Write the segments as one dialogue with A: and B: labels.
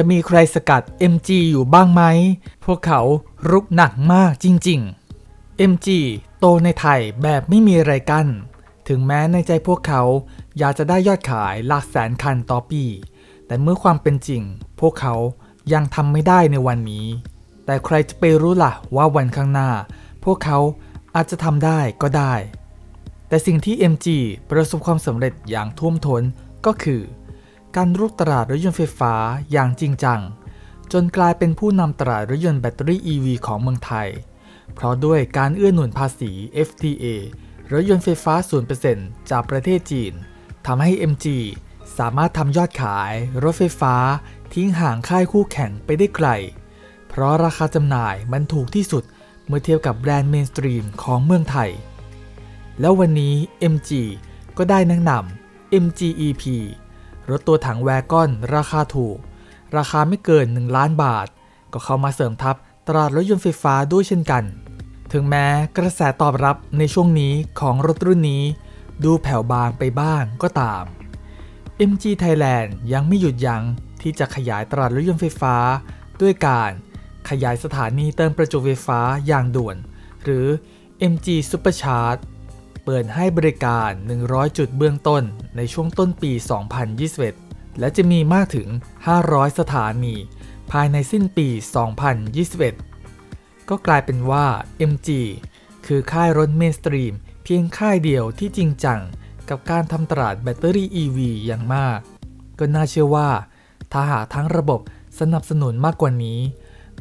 A: จะมีใครสกัด MG อยู่บ้างไหม พวกเขารุกหนักมากจริง ๆ MG โตในไทยแบบไม่มีอะไรกัน้นถึงแม้ในใจพวกเขาอยากจะได้ยอดขายหลักแสนคันต่อปี แต่เมื่อความเป็นจริง พวกเขายังทำไม่ได้ในวันนี้ แต่ใครจะไปรู้ล่ะว่าวันข้างหน้า พวกเขาอาจจะทำได้ก็ได้ แต่สิ่งที่ MG ประสบความสำเร็จอย่างท่วมท้นก็คือ การรุกตลาดรถยนต์ไฟฟ้าอย่างจริงจัง จนกลายเป็นผู้นำตลาดรถยนต์แบตเตอรี่ EV ของเมืองไทย เพราะด้วยการเอื้อหนุนภาษี FTA รถยนต์ไฟฟ้า 0%จากประเทศจีนทำให้ MG สามารถทำยอดขายรถไฟฟ้าทิ้งห่างค่ายคู่แข่งไปได้ไกล เพราะราคาจำหน่ายมันถูกที่สุดเมื่อเทียบกับแบรนด์เมนสตรีมของเมืองไทย แล้ววันนี้ MG ก็ได้แนะนำ MG EP รถตัวถังแวกอนราคาถูก ราคาไม่เกิน 1 ล้านบาท ก็เข้ามาเสริมทัพตลาดรถยนต์ไฟฟ้าด้วยเช่นกัน ถึงแม้กระแสตอบรับในช่วงนี้ของรถรุ่นนี้ ดูแผ่วบางไปบ้างก็ตาม MG Thailand ยังไม่หยุดยัง้งที่จะขยายตลาดรถยนต์ไฟฟ้า ด้วยการขยายสถานีเติมประจุไฟฟ้าอย่างด่วน หรือ MG Supercharge เปิดให้บริการ 100 จุดเบื้องต้นในช่วงต้นปี 2021 และจะมีมากถึง 500 สถานี ภายในสิ้นปี 2021 ก็กลายเป็นว่า MG คือค่ายรถเมนสตรีม เพียงค่ายเดียวที่จริงจัง กับการทำตลาดแบตเตอรี่ EV อย่างมาก ก็น่าเชื่อว่าถ้าหาทั้งระบบสนับสนุนมากกว่านี้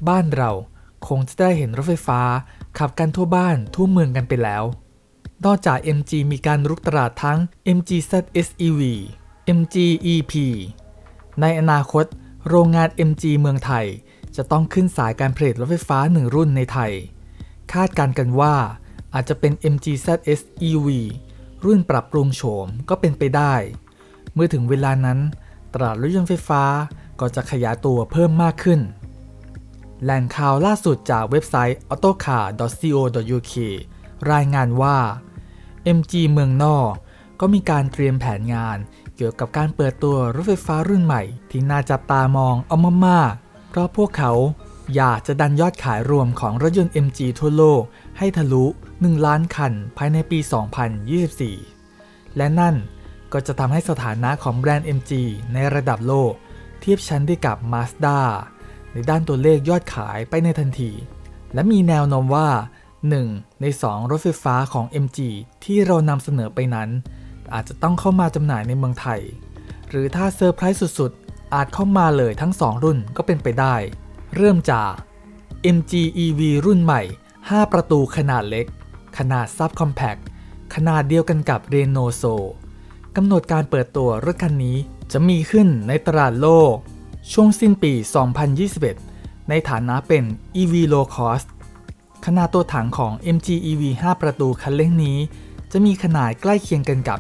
A: บ้านเราคงจะได้เห็นรถไฟฟ้าขับกันทั่วบ้านทั่วเมืองกันไปแล้ว นอกจาก MG มีการรุกตลาดทั้ง MG ZSEV MG EP ในอนาคต โรงงาน MG เมืองไทย จะต้องขึ้นสายการผลิตรถไฟฟ้าหนึ่งรุ่นในไทย คาดการกันว่าอาจจะเป็น MG ZS EV รุ่นปรับปรุงโฉมก็เป็นไปได้ เมื่อถึงเวลานั้น ตลาดรถยนต์ไฟฟ้าก็จะขยายตัวเพิ่มมากขึ้น แหล่งข่าวล่าสุดจากเว็บไซต์ autocar.co.uk รายงานว่า MG เมืองนอก ก็มีการเตรียมแผนงาน เกี่ยวกับการเปิดตัวรถไฟฟ้ารุ่นใหม่ ที่น่าจับตามองเอามากๆเพราะพวกเขาอยากจะดันยอดขายรวมของรถยนต์ MG ทั่วโลก ให้ทะลุ 1 ล้านคันภายในปี 2024 และนั่นก็จะทำให้สถานะของแบรนด์ MG ในระดับโลก เทียบชั้นได้กับ Mazda ในด้านตัวเลขยอดขายไปในทันที และมีแนวโน้มว่า 1 ใน 2 รถไฟฟ้าของ MG ที่เรานำเสนอไปนั้น อาจจะต้องเข้ามาจำหน่ายในเมืองไทย หรือถ้าเซอร์ไพรส์สุดๆ อาจเข้ามาเลยทั้ง 2 รุ่นก็เป็นไปได้ เริ่มจาก MG EV รุ่นใหม่ 5 ประตูขนาดเล็ก ขนาดซับคอมแพคขนาดเดียวกันกับ r e n o s o กำหนดการเปิดตัวรถคันนี้จะมีขึ้นในตลาดโลก ช่วงสิ้นปี 2021 ในฐานะเป็น EV low cost ขนาดตัวถังของ MG EV 5 ประตูคันเล็กนี้ จะมีขนาดใกล้เคียงกันกับ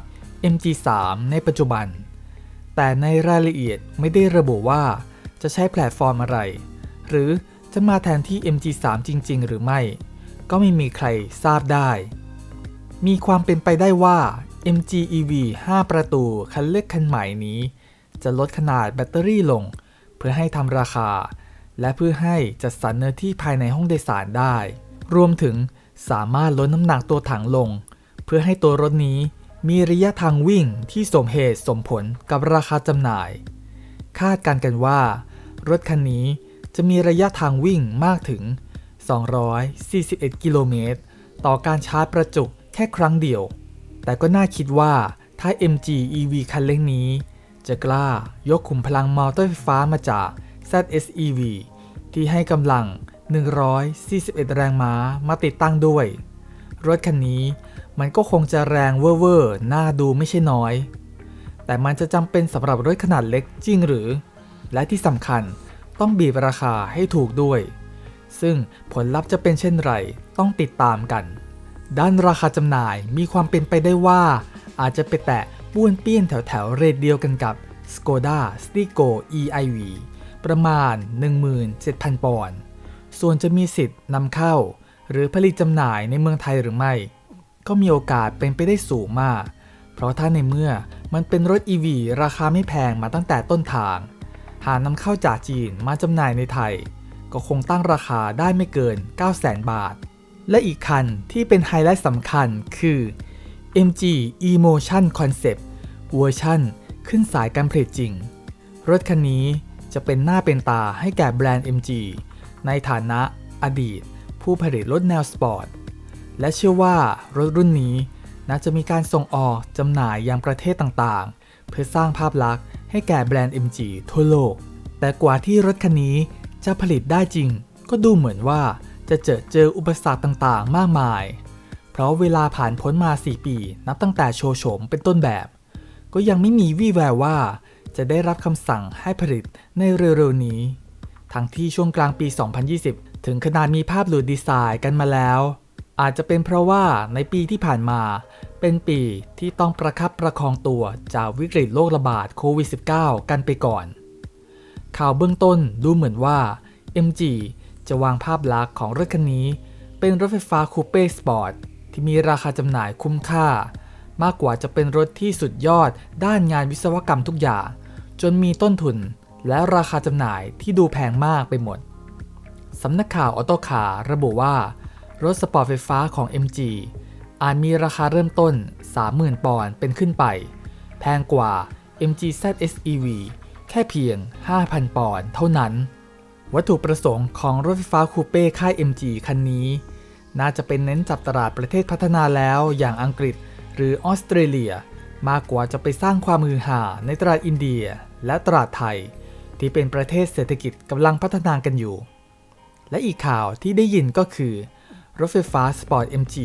A: MG3 ในปัจจุบัน แต่ในรายละเอียดไม่ได้ระบุว่าจะใช้แพลตฟอร์มอะไร หรือจะมาแทนที่ MG3 จริง ๆ หรือไม่ ก็ไม่มีใครทราบได้ มีความเป็นไปได้ว่า MG EV 5 ประตูคันเล็กคันใหม่นี้ จะลดขนาดแบตเตอรี่ลง เพื่อให้ทำราคา และเพื่อให้จัดสรรเนื้อที่ภายในห้องโดยสารได้ รวมถึงสามารถลดน้ำหนักตัวถังลง เพื่อให้ตัวรถนี้มีระยะทางวิ่งที่สมเหตุสมผลกับราคาจำหน่าย คาดการกันว่า รถคันนี้จะมีระยะทางวิ่งมากถึง 241 กิโลเมตร ต่อการชาร์จประจุแค่ครั้งเดียว แต่ก็น่าคิดว่าถ้า MG EV คันเล็กนี้ จะกล้ายกขุมพลังมอเตอร์ไฟฟ้ามาจาก ZSEV ที่ให้กำลัง 141 แรงม้ามาติดตั้งด้วย รถคันนี้มันก็คงจะแรงเวอร์ๆน่าดูไม่ใช่น้อย แต่มันจะจำเป็นสำหรับรถขนาดเล็กจริงหรือ และที่สำคัญต้องบีบราคาให้ถูกด้วย ซึ่งผลลัพธ์จะเป็นเช่นไรต้องติดตามกัน ด้านราคาจำหน่ายมีความเป็นไปได้ว่า อาจจะไปแตะป้วนเปี้ยนแถวแถวเรทเดียวกันกับ Skoda Stigo e-iV ประมาณ 17,000 ปอนด์ ส่วนจะมีสิทธิ์นำเข้า หรือผลิตจำหน่ายในเมืองไทยหรือไม่ ก็มีโอกาสเป็นไปได้สูงมาก เพราะถ้าในเมื่อมันเป็นรถ EV ราคาไม่แพงมาตั้งแต่ต้นทาง หากนำเข้าจากจีนมาจำหน่ายในไทย ก็คงตั้งราคาได้ไม่เกิน 900,000 บาท และอีกคันที่เป็นไฮไลท์สำคัญคือ MG Emotion Concept เวอร์ชั่นขึ้นสายการผลิตจริง รถคันนี้จะเป็นหน้าเป็นตาให้แก่แบรนด์ MG ในฐานะอดีต ผู้ผลิตรถแนวสปอร์ต และเชื่อว่ารถรุ่นนี้น่าจะมีการส่งออกจำหน่ายยังประเทศต่างๆ เพื่อสร้างภาพลักษณ์ให้แก่แบรนด์ MG ทั่วโลก แต่กว่าที่รถคันนี้จะผลิตได้จริง ก็ดูเหมือนว่าจะเจอเจออุปสรรคต่างๆ มากมาย เพราะเวลาผ่านพ้นมา 4 ปี นับตั้งแต่โชว์โฉมเป็นต้นแบบ ก็ยังไม่มีวี่แววว่าจะได้รับคำสั่งให้ผลิตในเร็วๆนี้ ทั้งที่ช่วงกลางปี 2020 ถึงขนาดมีภาพหลุดดีไซน์กันมาแล้ว อาจจะเป็นเพราะว่าในปีที่ผ่านมา เป็นปีที่ต้องประคับประคองตัวจากวิกฤตโรคระบาดโควิด -19 กันไปก่อน ข่าวเบื้องต้นดูเหมือนว่า MG จะวางภาพลักษณ์ของรถคันนี้ เป็นรถไฟฟ้าคูเป้สปอร์ตที่มีราคาจำหน่ายคุ้มค่า มากกว่าจะเป็นรถที่สุดยอดด้านงานวิศวกรรมทุกอย่าง จนมีต้นทุน และราคาจำหน่ายที่ดูแพงมากไปหมด สำนักข่าวออโตคาร์ระบุว่า รถสปอร์ตไฟฟ้าของ MG อาจมีราคาเริ่มต้น 30,000 ปอนด์เป็นขึ้นไป แพงกว่า MG ZS EV แค่เพียง 5,000 ปอนด์เท่านั้น วัตถุประสงค์ของรถไฟฟ้าคูเป้ค่าย MG คันนี้ น่าจะเป็นเน้นจับตลาดประเทศพัฒนาแล้วอย่างอังกฤษ หรือออสเตรเลีย มากกว่าจะไปสร้างความมือหาในตลาดอินเดียและตลาดไทย ที่เป็นประเทศเศรษฐกิจกำลังพัฒนากันอยู่ และอีกข่าวที่ได้ยินก็คือ รถไฟฟ้า Sport MG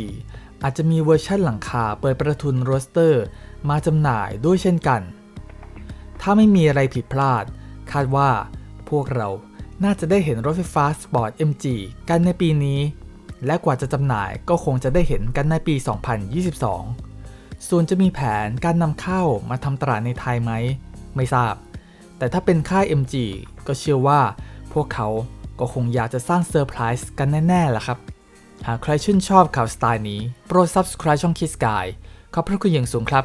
A: อาจจะมีเวอร์ชั่นหลังคาเปิดประทุนโรสเตอร์ มาจำหน่ายด้วยเช่นกัน ถ้าไม่มีอะไรผิดพลาด คาดว่าพวกเราน่าจะได้เห็นรถไฟฟ้า Sport MG กันในปีนี้ และกว่าจะจำหน่ายก็คงจะได้เห็นกันในปี 2022 ส่วนจะมีแผนการนำเข้ามาทำตลาดในไทยไหม ไม่ทราบ แต่ถ้าเป็นค่าย MG ก็เชื่อว่าพวกเขาก็คงอยากจะสร้างเซอร์ไพรส์กันแน่ๆล่ะครับ หากใครชื่นชอบข่าวสไตล์นี้ โปรด subscribe ช่อง Kiss Guy ขอบพระคุณอย่างสูงครับ